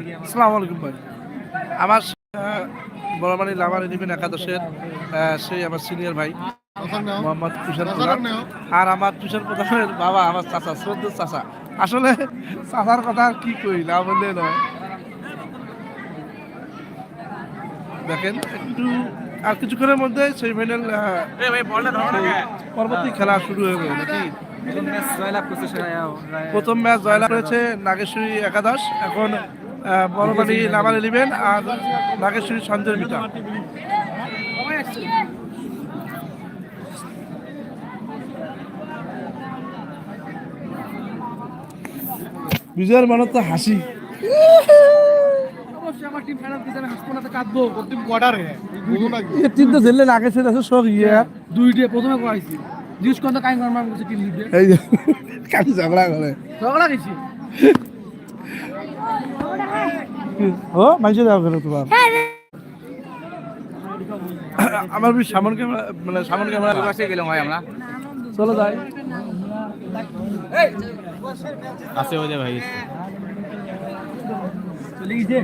আসসালামু আলাইকুম ভাই। আমার বড়মানি লামার একাদশের সেই আমার সিনিয়র ভাই মোহাম্মদ তুষার প্রধান আর আমার তুষার প্রধানের বাবা আমার চাচা শ্রদ্ধ চাচা। আসলে চাচার কথা আর কি কই না বললে নয়। দেখেন একটু আর কিছুক্ষণের মধ্যে সেমিফাইনাল পরবর্তী খেলা শুরু হয়ে গেল নাকি? প্রথম ম্যাচ জয়লাভ করেছে নাগেশ্বরী একাদশ। এখন বড়বাড়ি লামার ইলেভেন আর নাগেশ্বরী সঞ্জয় মিটা বিজয়ের মানে তো হাসি। ইয়ে। ঝগড়া করে। ঝগড়া গেছি ও মাইছে দাও কেন তোমার। আমার বি সামন ক্যামেরা মানে সামন ক্যামেরা পাশে গেলাম ভাই আমরা। চলো যাই। আছে ওই যে ভাই। চলে গেছে।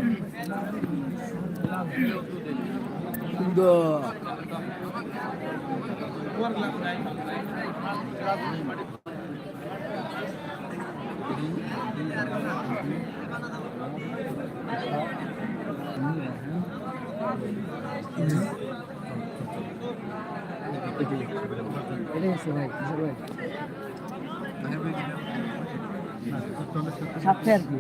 সাথে আর কি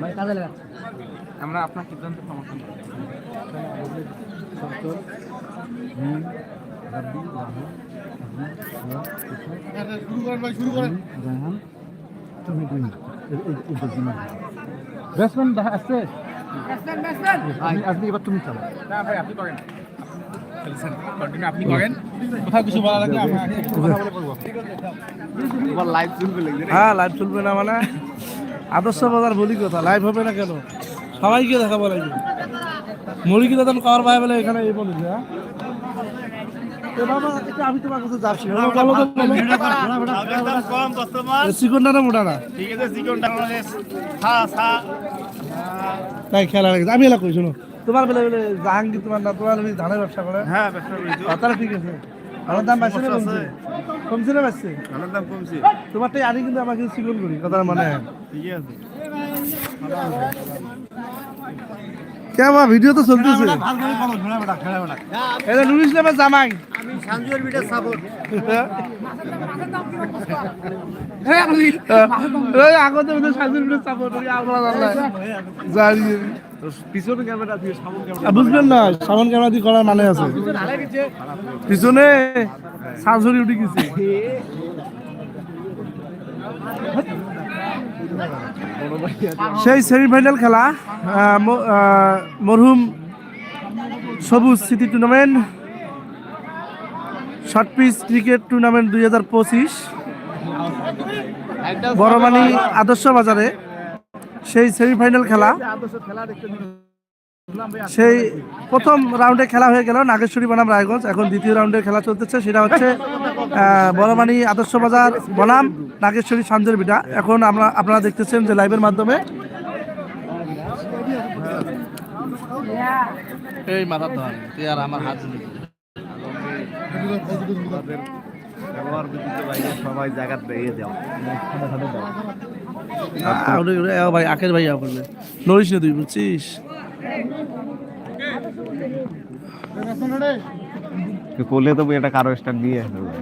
ভাই কাজে লাগাচ্ছে আমরা আপনার সিদ্ধান্ত সমর্থন করি। ব্যাটসম্যান আসছে আপনি এবার তুমি চালো না ভাই আপনি না মানে আদর্শ বাজার বলি কথা লাইভ হবে না কেন সবাইকে দেখাবো লাগবে মুরগি দাদন খাওয়ার ভাই বলে এখানে এই বলেছে হ্যাঁ আমি তোমার কাছে যাচ্ছি বলো তো, বলো। তো, বলো। এ চিকনটা না মোটা না? ঠিক আছে চিকনটা হা হা তাই খেলা লাগে। আমি এলা কই শোনো। তোমার বেলে বেলে জাহাঙ্গীর তোমার না তোমার ধানের ব্যবসা করে। হ্যাঁ ব্যবসা করেছি তাহলে ঠিক আছে। আমার দাম বাড়ছে না কমছে? কমছে না বাড়ছে আমার দাম কমছে। তোমারটাই আনি কিন্তু আমাকে চিকন করি কথা মানে। ঠিক আছে। কেমন ভিডিও তো চলতেছে। এটা নুর ইসলামের জামাই। আমি সাঞ্জুর বিটের সাপোর্ট আগতে সাজির ভিডিও সাপোর্ট করি আমরা জানি। পিছনে ক্যামেরা দিয়ে সামনে ক্যামেরা আ, বুঝবেন না সামন ক্যামেরা দিয়ে করার মানে আছে। পিছনে সাজরি উঠে গেছে। সেই সেমিফাইনাল খেলা মরহুম সবুজ স্মৃতি tournament short pitch cricket tournament দুই হাজার পঁচিশ, বড়মানি আদর্শ বাজারে। সেই সেমিফাইনাল খেলা, সেই প্রথম রাউন্ডে খেলা হয়ে গেল নাগেশ্বরী বনাম রায়গঞ্জ। এখন দ্বিতীয় রাউন্ডে খেলা চলতেছে, সেটা হচ্ছে বড়মানি আদর্শ বাজার বনাম নাগেশ্বরী সঞ্জয় বিটা। এখন আমরা আপনারা দেখতেছেন যে লাইভের মাধ্যমে। এই মাথা ধর তুই আর আমার হাত সবাই জায়গা দিয়ে দাও ভাই আখের ভাই করবে। নড়িস না তুই বুঝছিস? করলে তো এটা কারও স্টার দিয়ে নড়িস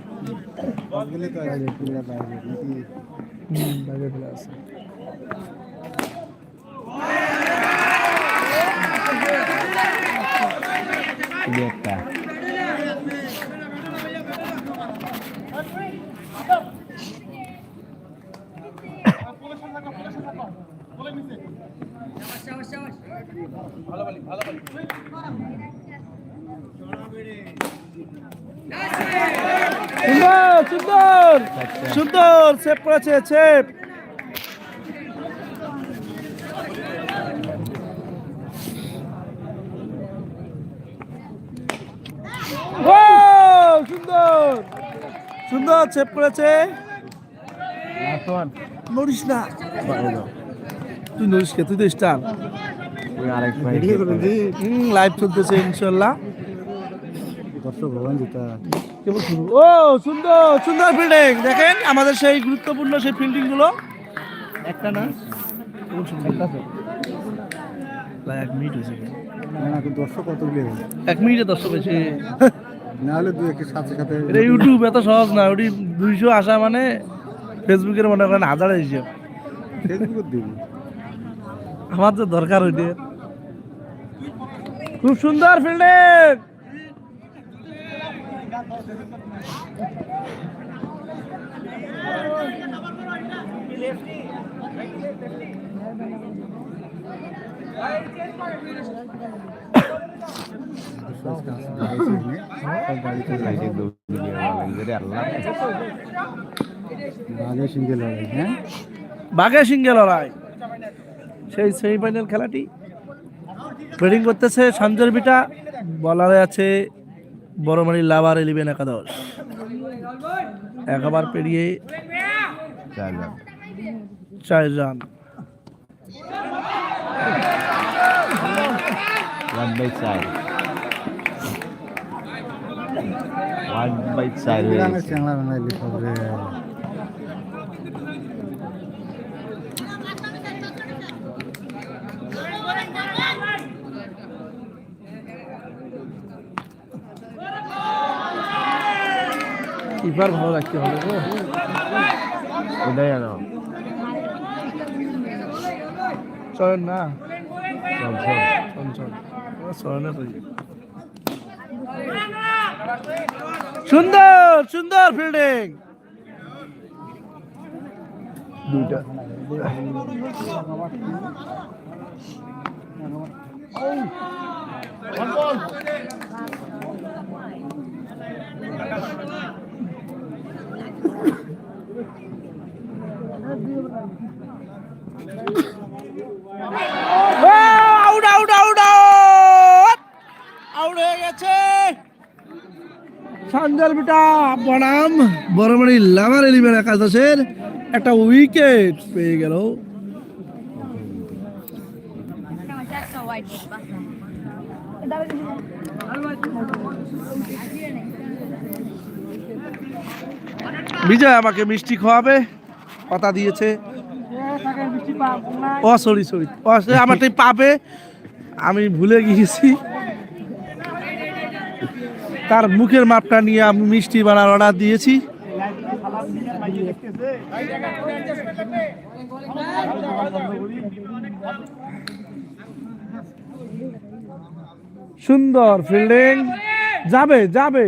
থাকলে আবার দুইটা হুম, বাইরে ফেলে আছে। এই একটা। সুন্দর সুন্দর সুন্দর সেভ করেছে সেভ সুন্দর সুন্দর সেভ করেছে। নড়িস না। তুই নড়িস কে? তুই তো স্টার লাইভ চলতেছে ইনশাল্লাহ। কেবল শুরু। ও সুন্দর সুন্দর ফিল্ডিং দেখেন আমাদের সেই গুরুত্বপূর্ণ সেই ফিল্ডিংগুলো একটা না এক মিনিট হয়েছে। দর্শক কতগুলি এক মিনিটে দর্শক হয়েছে। না হলে সাথে সাথে এটা ইউটিউব এত সহজ না। ওটি দুইশো আসা মানে ফেসবুকের মনে করেন হাজার হিসেব আমার তো দরকার ওইটা। খুব সুন্দর ফিল্ডিং আগে সিঙ্গেল হবে হ্যাঁ বাঘে সিঙ্গে লড়াই। সেই সেমিফাইনাল খেলাটি। ব্যাটিং করতেছে সঞ্জয় বিটা। বলারে আছে বড়মারি লাভার এলিবেন একাদশ। একবার পেরিয়ে চার রান। ওয়ান বাই চার। ওয়ান বাই চার হয়ে গেছে চ্যাংলা বানাইলি সবে কিপার ভালো রাখতে হবে গো। ওটাই আনো চয়ন না। চল চল। চঞ্চল চয়নের সুন্দর সুন্দর ফিল্ডিং দুইটা। Out out out out out হয়ে গেছে। সঞ্জল বিটা, বনাম বড়মারি লাভার এলিভেন একাদশের একটা উইকেট পেয়ে গেল। বিজয় আমাকে মিষ্টি খাওয়াবে কথা দিয়েছে। ও সরি সরি আমারটাই পাবে। আমি ভুলে গিয়েছি। তার মুখের মাপটা নিয়ে আমি মিষ্টি বানার অর্ডার দিয়েছি। সুন্দর ফিল্ডিং যাবে যাবে।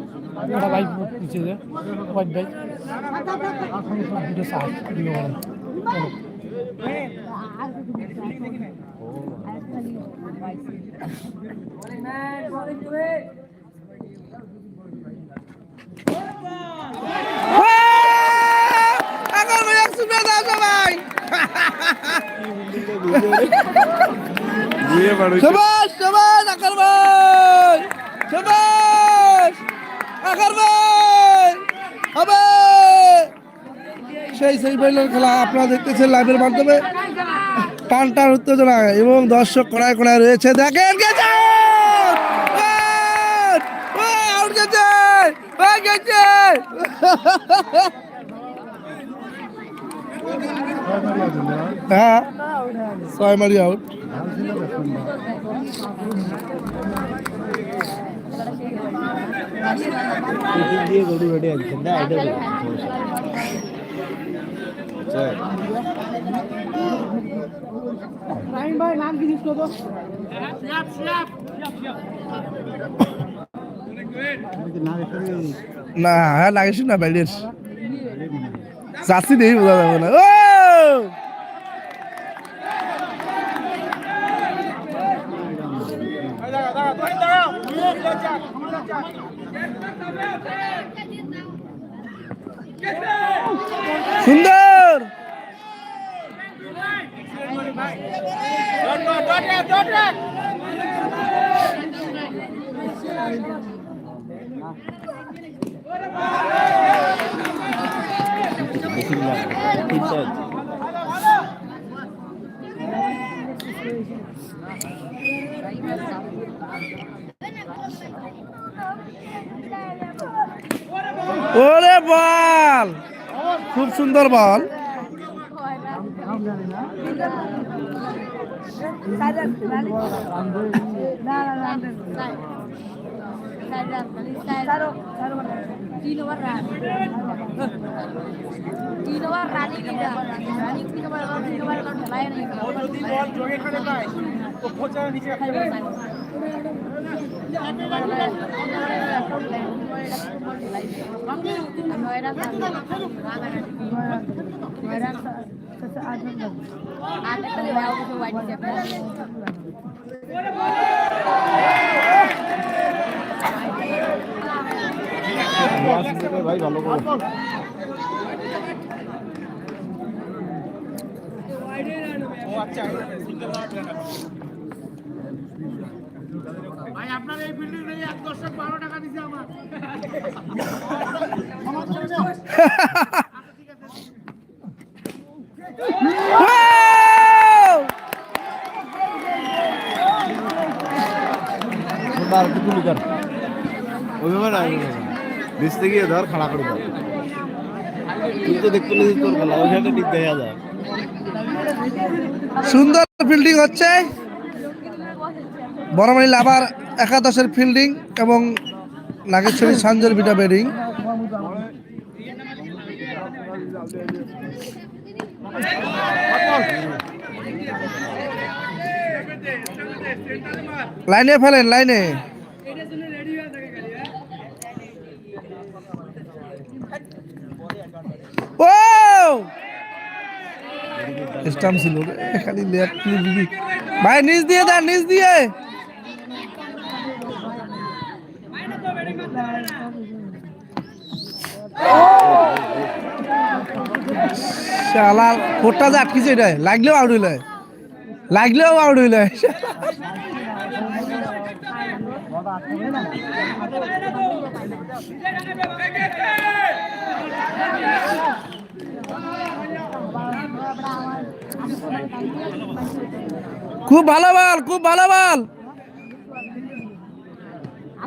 ওটা বাইক নিচে যে হোয়াইট বাইক দুটো এখন ভাই একশো সবাই হবে! সেই বইলের খেলা আপনারা দেখতেছেন লাইভের মাধ্যমে। টান উত্তেজনা এবং দর্শক কড়ায় কড়ায় রয়েছে। দেখেন গেছে হ্যাঁ ছয় মারি আউট দিয়ে গরু রেডি আছে না এটা না বাইরের যাচ্ছি নেই বোঝা যাবে না। সুন্দর। ওরে বল। খুব সুন্দর বল। Di lain nih. ভাই ভালো করে আর একটু তুলি কর ওইভাবে নিচতে গিয়ে ধর খাড়া করে ধর তুই তো দেখতে পেলেছিস তোর ওইখানে ঠিক দেখা যায় সুন্দর ফিল্ডিং হচ্ছে। বড়মাইল আবার একাদশের ফিল্ডিং এবং নাগেশ্বরী সঞ্জয় বিটা ব্যাটিং লাইনে ফেলেন, লাইনে। ও স্টাম্প ছিল খালি লেফট ভাই, নিচ দিয়ে দেন, নিচ দিয়ে। শালার ফোরটা যে আটকিছে এটা লাগলেও আউট হইলে। লাগলেও আউট হইলে। খুব ভালো বল, খুব ভালো বল।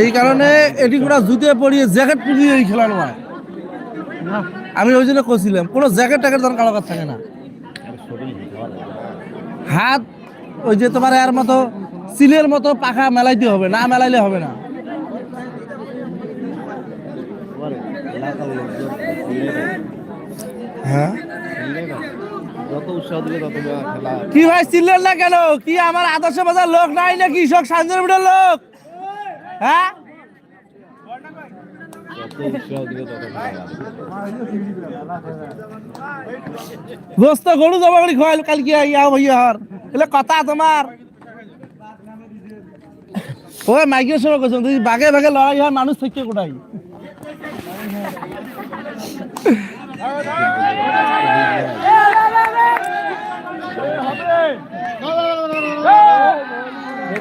এই কারণে এটি পুরা জুতে পরিয়ে জ্যাকেট পুড়িয়ে এই খেলা নয়। আমি ওই জন্য করছিলাম কোনো জ্যাকেট ট্যাকেট কালো কাজ থাকে না। হাত, ওই যে তোমার এর মতো, সিলের মতো পাখা মেলাইতে হবে, না মেলাইলে হবে না। হ্যাঁ? কি ভাই চিনলেন না কেন? কি আমার আদর্শ বাজার লোক নাই নাকি? সব সাঞ্জের বিটার লোক? হ্যাঁ দোস্ত গরু যাব করি খোয়াল কালকে ইয়া হইয়া হর এলে কথা তোমার ও মাইকে শুরু করছ তুই বাঘে বাঘে লড়াই হয় মানুষ থেকে কোটাই হবে